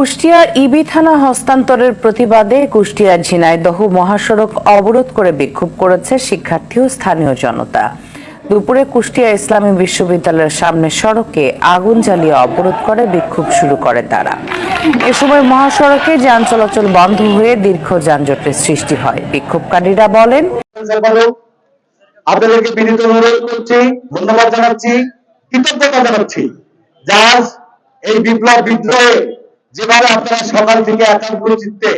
কুষ্টিয়া ইবি থানা হস্তান্তরের প্রতিবাদে কুষ্টিয়া ঝিনাইদহ মহাসড়ক অবরোধ করে বিক্ষোভ করেছে শিক্ষার্থী ও স্থানীয় জনতা। দুপুরে কুষ্টিয়া ইসলামী বিশ্ববিদ্যালয়ের সামনে সড়কে আগুন জ্বালিয়ে অবরোধ করে বিক্ষোভ শুরু করে তারা। এ সময় মহাসড়কে যান চলাচল বন্ধ হয়ে দীর্ঘ যানজটের সৃষ্টি হয়। বিক্ষোভকারীরা বলেন আপনাদেরকে বিনীত অনুরোধ করছি, ধন্যবাদ জানাচ্ছি, কৃতজ্ঞতা জানাচ্ছি। যার এই বিপ্লব বিদ্রোহে যেভাবে আপনারা সকাল থেকে একাগ্র চিত্তে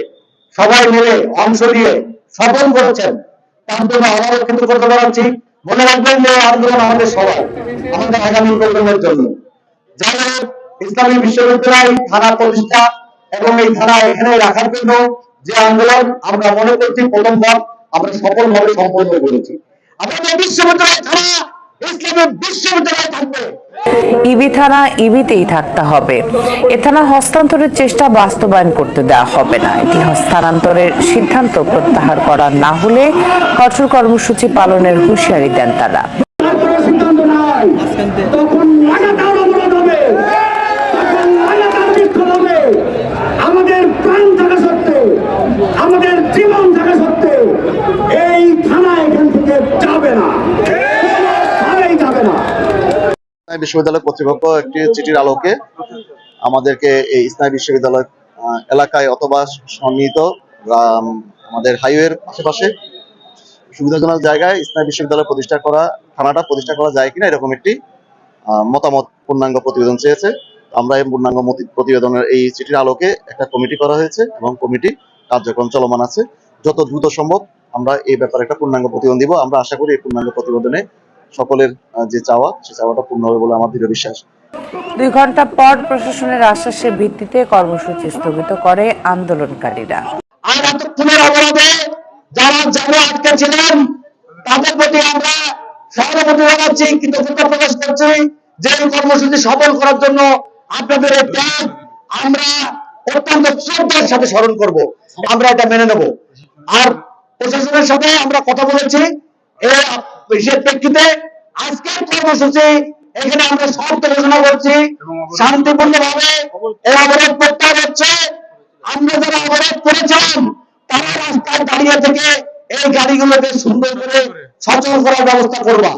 সবাই মিলে অংশ নিয়ে সফল করেছেন, তার জন্য আবারও কৃতজ্ঞতা জানাচ্ছি মনে রাখবেন যে আন্দোলন আমাদের সবাই, আমাদের আগামী প্রজন্মের জন্য। হোক, ইসলামী বিশ্ববিদ্যালয় থানা প্রতিষ্ঠা এবং এই থানা এখানে রাখার জন্য যে আন্দোলন, আমরা মনে করছি প্রথমবার, আমরা সফলভাবে সম্পন্ন করেছি। আমাদের বিশ্ববিদ্যালয় থানা ইসলামী বিশ্ববিদ্যালয় থাকবে। ইবি থানা ইবিতেই থাকতে হবে। এ থানা হস্তান্তরের চেষ্টা বাস্তবায়ন করতে দেওয়া হবে না। এটি হস্তান্তরের সিদ্ধান্ত প্রত্যাহার করা না হলে কঠোর কর্মসূচি পালনের হুঁশিয়ারি দেন তারা কোনো সিদ্ধান্ত নাই তখন লাগাতার অবরোধ হবে তখন লাগাতার বিক্ষোভ হবে আমাদের প্রাণ থাকা সত্ত্বেও আমাদের জীবন থাকা সত্ত্বেও এই থানা এখান থেকে যাবে না কোনোভাবেই যাবে না ইসলামী বিশ্ববিদ্যালয় কর্তৃপক্ষ একটি চিঠির আলোকে আমাদেরকে এই ইসলামী বিশ্ববিদ্যালয় এলাকায় অথবা সন্নিহিত আমাদের হাইওয়ের আশেপাশে সুবিধাজনক জায়গায় ইসলামী বিশ্ববিদ্যালয় প্রতিষ্ঠা করা, থানাটা প্রতিষ্ঠা করা যায় কিনা এরকম একটি মতামত পূর্ণাঙ্গ প্রতিবেদন চেয়েছে। আমরা এই পূর্ণাঙ্গ প্রতিবেদনের এই চিঠির আলোকে একটা কমিটি করা হয়েছে এবং কমিটি কার্যক্রম চলমান আছে। যত দ্রুত সম্ভব আমরা এই ব্যাপারে একটা পূর্ণাঙ্গ প্রতিবেদন দিব। আমরা আশা করি এই পূর্ণাঙ্গ প্রতিবেদনে সকলের যে চাওয়া সে চাওয়াটা পূর্ণ হবে বলে আমার দৃঢ় বিশ্বাস। দুই ঘণ্টা পর প্রশাসনের আশ্বাসের ভিত্তিতে কর্মসূচি স্থগিত করে আন্দোলনকারীরা। আর এতক্ষণের অবরোধে যারা যারা আটকে ছিলেন তাদের প্রতি আমরা সহানুভূতি জানাচ্ছি কৃতজ্ঞতা প্রকাশ করছি যে এই কর্মসূচি সফল করার জন্য আপনাদের এই ত্যাগ আমরা অত্যন্ত শ্রদ্ধার সাথে স্মরণ করব। আমরা এটা মেনে নেব। আর প্রশাসনের সাথে আমরা কথা বলেছি। এই সে প্রেক্ষিতে আজকে কর্মসূচি এখানে আমরা সব ঘোষণা করছি শান্তিপূর্ণ ভাবে এই অবরোধ প্রত্যাহার হচ্ছে। আমরা যারা অবরোধ করেছিলাম তারা রাস্তায় দাঁড়িয়ে থেকে এই গাড়িগুলোকে সুন্দর করে সচল করার ব্যবস্থা করবা।